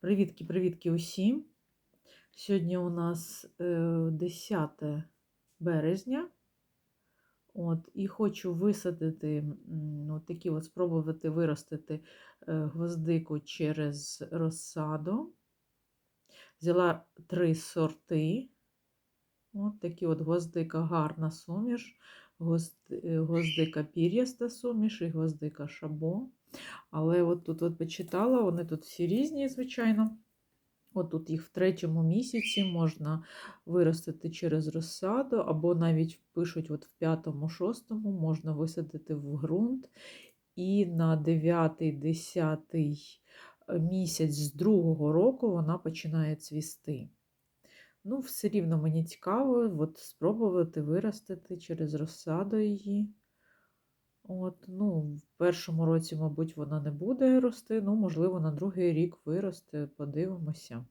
Привітки-привітки усім. Сьогодні у нас е, 10 березня. От, і хочу висадити, от такі от спробувати виростити е, гвоздику через розсаду. Взяла три сорти. От такі от гвоздика гарна суміш, е, гвоздика пір'яста суміш і гвоздика шабо. Але от тут от почитала, вони тут всі різні, звичайно. От тут їх в третьому місяці можна виростити через розсаду, або навіть пишуть, от в п'ятому-шостому можна висадити в ґрунт. І на 9-10 місяць з другого року вона починає цвісти. Ну, все рівно мені цікаво от спробувати виростити через розсаду її. От, ну, в першому році, мабуть, вона не буде рости, ну, можливо, на другий рік виросте, подивимося.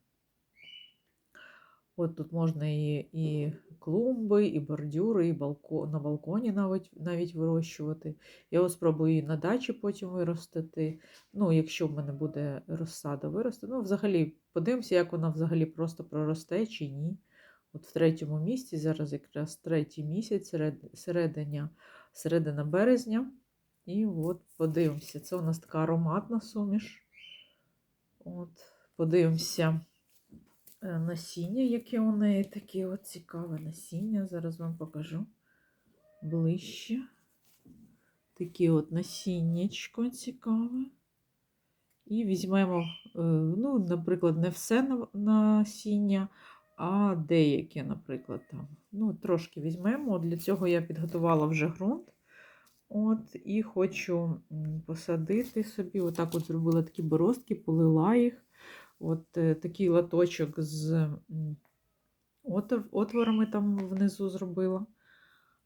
От тут можна і, і клумби, і бордюри, і балко, на балконі навіть, навіть вирощувати. Я ось спробую її на дачі потім виростити. Ну, якщо в мене буде розсада вирости. Ну, взагалі, подивимося, як вона взагалі просто проросте чи ні. От в третьому місці, зараз якраз третій місяць, серед- серединя, середина березня. І от подивимося. Це у нас така ароматна суміш. От, подивимося е, насіння, яке у неї таке от цікаве насіння. Зараз вам покажу ближче. Таке от насіннячко цікаве. І візьмемо, е, ну, наприклад, не все насіння, а деяке, наприклад, там. Ну, трошки візьмемо. Для цього я підготувала вже ґрунт. От, і хочу посадити собі. Отак от зробила такі бороздки, полила їх. От е, такий латочок з отворами там внизу зробила.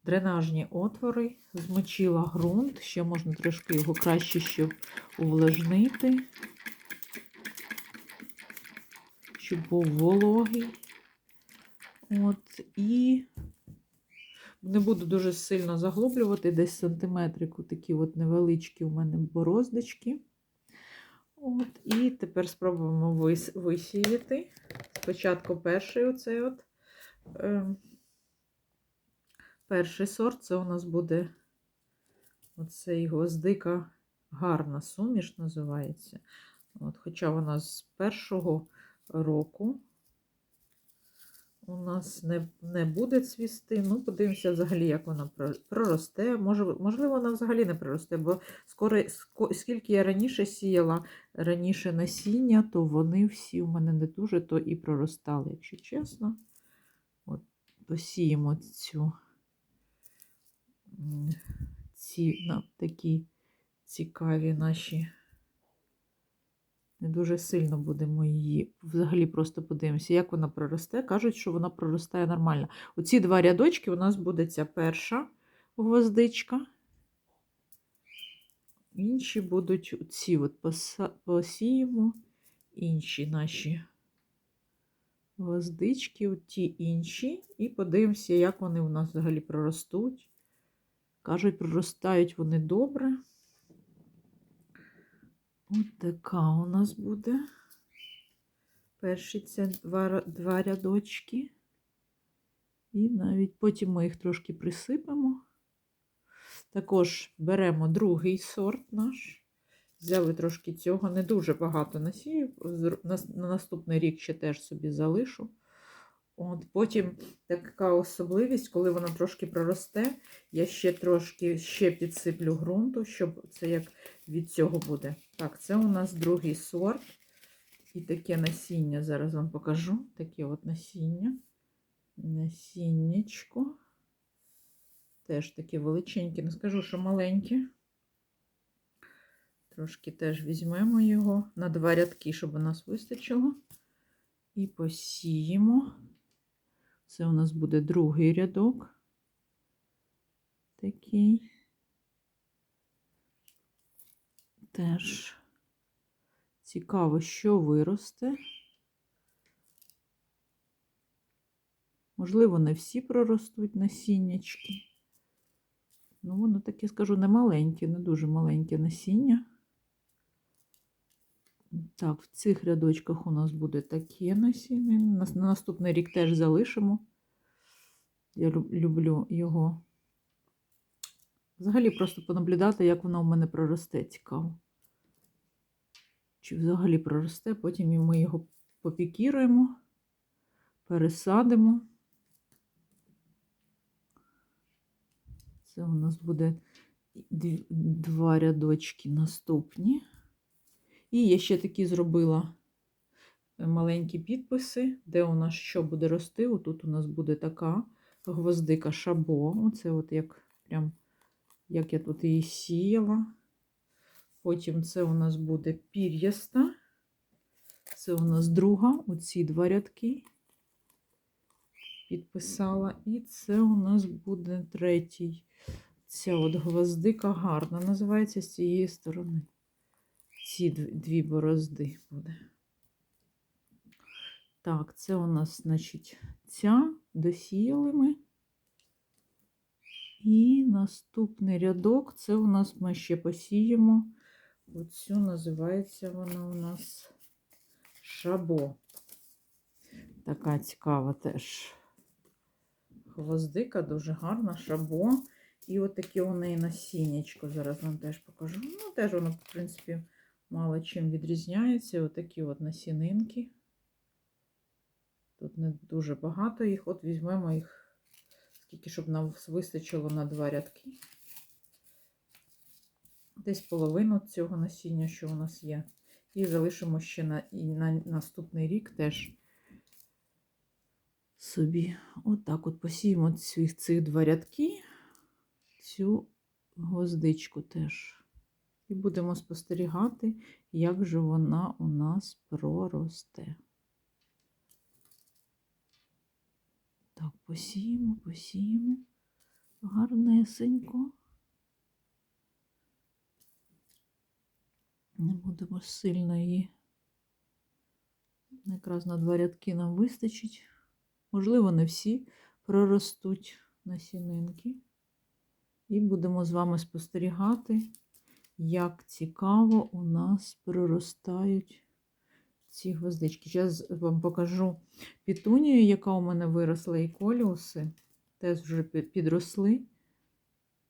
Дренажні отвори, змочила ґрунт, ще можна трошки його краще ще увлажнити, щоб був вологий. От, і не буду дуже сильно заглублювати, десь сантиметрику такі от невеличкі у мене бороздочки. От, і тепер спробуємо вис- висіяти. Спочатку перший оцей от. Е, перший сорт це у нас буде оцей гвоздика гарна суміш називається. От, хоча вона з першого року у нас не, не буде цвісти. Ну, подивимося взагалі, як вона проросте. Може, можливо, вона взагалі не проросте, бо скоро, ско- скільки я раніше сіяла раніше насіння, то вони всі у мене не дуже то і проростали, якщо чесно. От, посіємо цю ці на, такі цікаві наші. Не дуже сильно будемо її. Взагалі просто подивимося, як вона проросте. Кажуть, що вона проростає нормально. Оці два рядочки у нас буде ця перша гвоздичка. Інші будуть ці от посіємо, інші наші гвоздички, ті інші, і подивимося, як вони у нас взагалі проростуть. Кажуть, проростають вони добре. От така у нас буде. Перші це два, два рядочки. І навіть потім ми їх трошки присипемо. Також беремо другий сорт наш. Взяли трошки цього, не дуже багато насію. На, на наступний рік ще теж собі залишу. От, потім така особливість, коли вона трошки проросте, я ще трошки ще підсиплю ґрунту, щоб це як від цього буде. Так, це у нас другий сорт. І таке насіння. Зараз вам покажу. Таке от насіння. Насіннячко. Теж таке величеньке, не скажу, що маленьке. Трошки теж візьмемо його на два рядки, щоб у нас вистачило. І посіємо. Це у нас буде другий рядок. Такий. Теж цікаво, що виросте. Можливо, не всі проростуть насіннячки. Ну, воно таке, скажу, не маленьке, не дуже маленьке насіння. Так, в цих рядочках у нас буде таке насіння. На на наступний рік теж залишимо. Я люблю його. Взагалі просто понаблюдати, як воно в мене проросте. Цікаво. Чи взагалі проросте, потім ми його попікіруємо, пересадимо. Це у нас буде два рядочки наступні. І я ще такі зробила е, маленькі підписи, де у нас що буде рости. Отут у нас буде така гвоздика шабо. Оце от як прям як я тут її сіяла. Потім це у нас буде пір'яста. Це у нас друга, оці два рядки підписала. І це у нас буде третій. Ця от гвоздика гарна називається з цієї сторони. Ці дві борозди буде. Так, це у нас, значить, ця досіяли ми. І наступний рядок це у нас ми ще посіємо. Оцю називається вона у нас шабо. Така цікава теж. Хвоздика, дуже гарна, шабо. І от таке у неї насіннячко. Зараз вам теж покажу. Ну, теж воно, в принципі, мало чим відрізняється. Отакі от насінинки. Тут не дуже багато їх. От візьмемо їх, скільки, щоб нам вистачило на два рядки. Десь половину цього насіння, що у нас є. І залишимо ще на, і на наступний рік теж собі. Отак от посіємо цих, цих два рядки, цю гвоздичку теж. І будемо спостерігати, як же вона у нас проросте. Так, посіємо, посіємо гарнесенько. Не будемо сильно її. Якраз на два рядки нам вистачить. Можливо, не всі проростуть насінинки. І будемо з вами спостерігати, як цікаво у нас проростають ці гвоздички. Зараз вам покажу пітунію, яка у мене виросла, і коліуси. Теж вже підросли.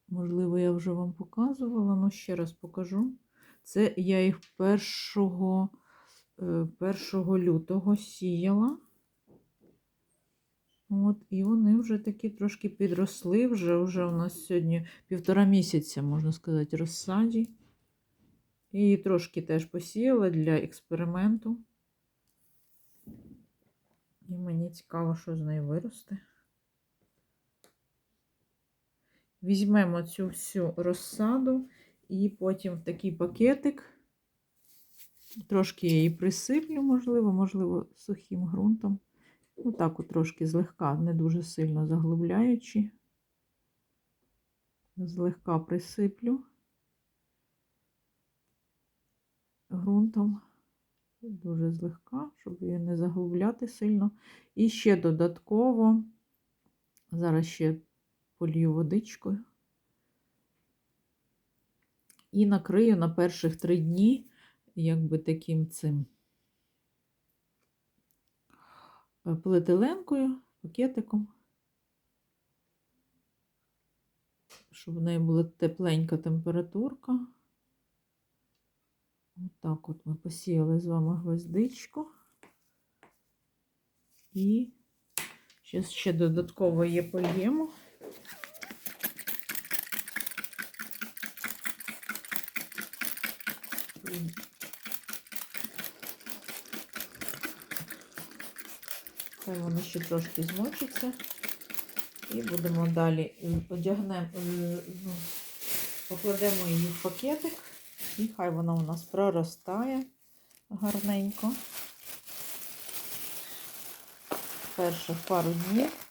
Можливо, я вже вам показувала, але ще раз покажу. Це я їх 1, е, 1 лютого сіяла. От, і вони вже такі трошки підросли. Вже, вже у нас сьогодні півтора місяця, можна сказати, розсаді. І трошки теж посіяла для експерименту. І мені цікаво, що з нею виросте. Візьмемо цю всю розсаду і потім в такий пакетик. Трошки я її присиплю, можливо, можливо, сухим ґрунтом. Ну, так от трошки злегка, не дуже сильно заглибляючи. Злегка присиплю ґрунтом. Дуже злегка, щоб її не заглубляти сильно. І ще додатково, зараз ще полью водичкою. І накрию на перших три дні, якби таким цим е, поліетиленкою, пакетиком, щоб в неї була тепленька температурка. Отак от ми посіяли з вами гвоздичку. І зараз ще додатково є польємо. Хай воно ще трошки змочиться. І будемо далі одягнемо, е, ну, покладемо її в пакетик. І хай вона у нас проростає гарненько. Перших пару днів.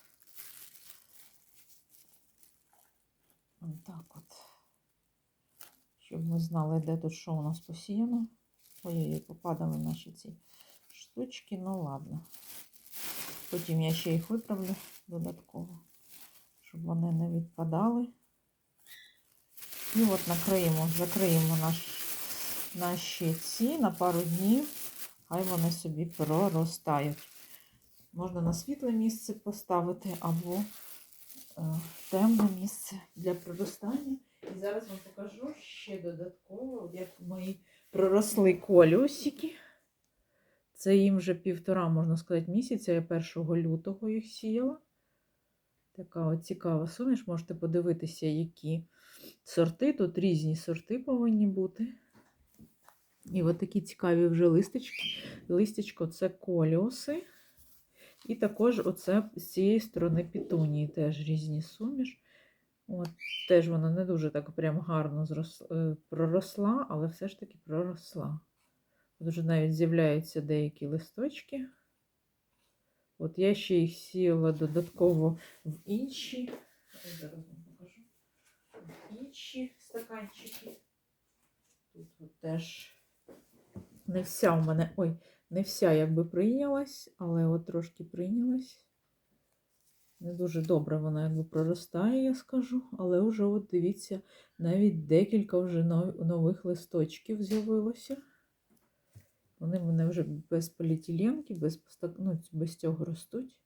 Отак от. Щоб ми знали, де тут що у нас посіяно. Ой-ой-ой, попадали наші ці штучки, ну ладно. Потім я ще їх виправлю додатково, щоб вони не відпадали. І от накриємо, закриємо наш наші ці на пару днів, хай вони собі проростають. Можна на світле місце поставити або е, в темне місце для проростання. І зараз вам покажу ще додатково, як мої проросли колюсики. Це їм вже півтора, можна сказати, місяця. Я 1 лютого їх сіяла. Така от цікава суміш. Можете подивитися, які сорти. Тут різні сорти повинні бути. І от такі цікаві вже листочки. Листячко це коліуси. І також оце з цієї сторони пітунії теж різні суміш. От, теж вона не дуже так прям гарно зрос, е, проросла, але все ж таки проросла. От вже навіть з'являються деякі листочки. От я ще їх сіяла додатково в інші. Зараз інші стаканчики. Тут от теж не вся у мене. Ой, не вся якби прийнялась, але от трошки прийнялась. Не дуже добре вона якби проростає, я скажу. Але вже, от дивіться, навіть декілька вже нових листочків з'явилося. Вони мене вже без поліетиленки, без, ну, без цього ростуть.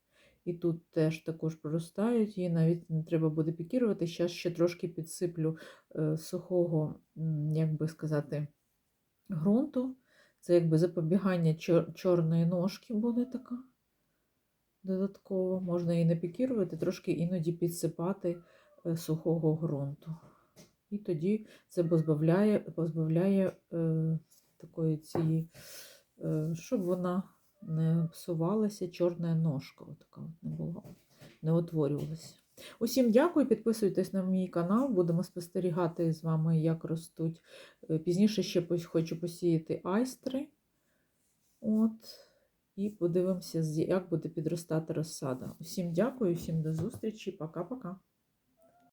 І тут теж також проростають, її навіть не треба буде пікірувати. Зараз ще трошки підсиплю е, сухого, як би сказати, ґрунту. Це якби запобігання чор- чорної ножки буде така. Додатково можна її не пікірувати, трошки іноді підсипати е, сухого ґрунту. І тоді це позбавляє, позбавляє е, такої цієї, е, щоб вона не псувалася, чорна ножка така от не була, не утворювалася. Усім дякую, підписуйтесь на мій канал, будемо спостерігати з вами, як ростуть. Е, Пізніше ще хочу посіяти айстри. От. І подивимося, як буде підростати розсада. Усім дякую, всім до зустрічі. Пока-пока.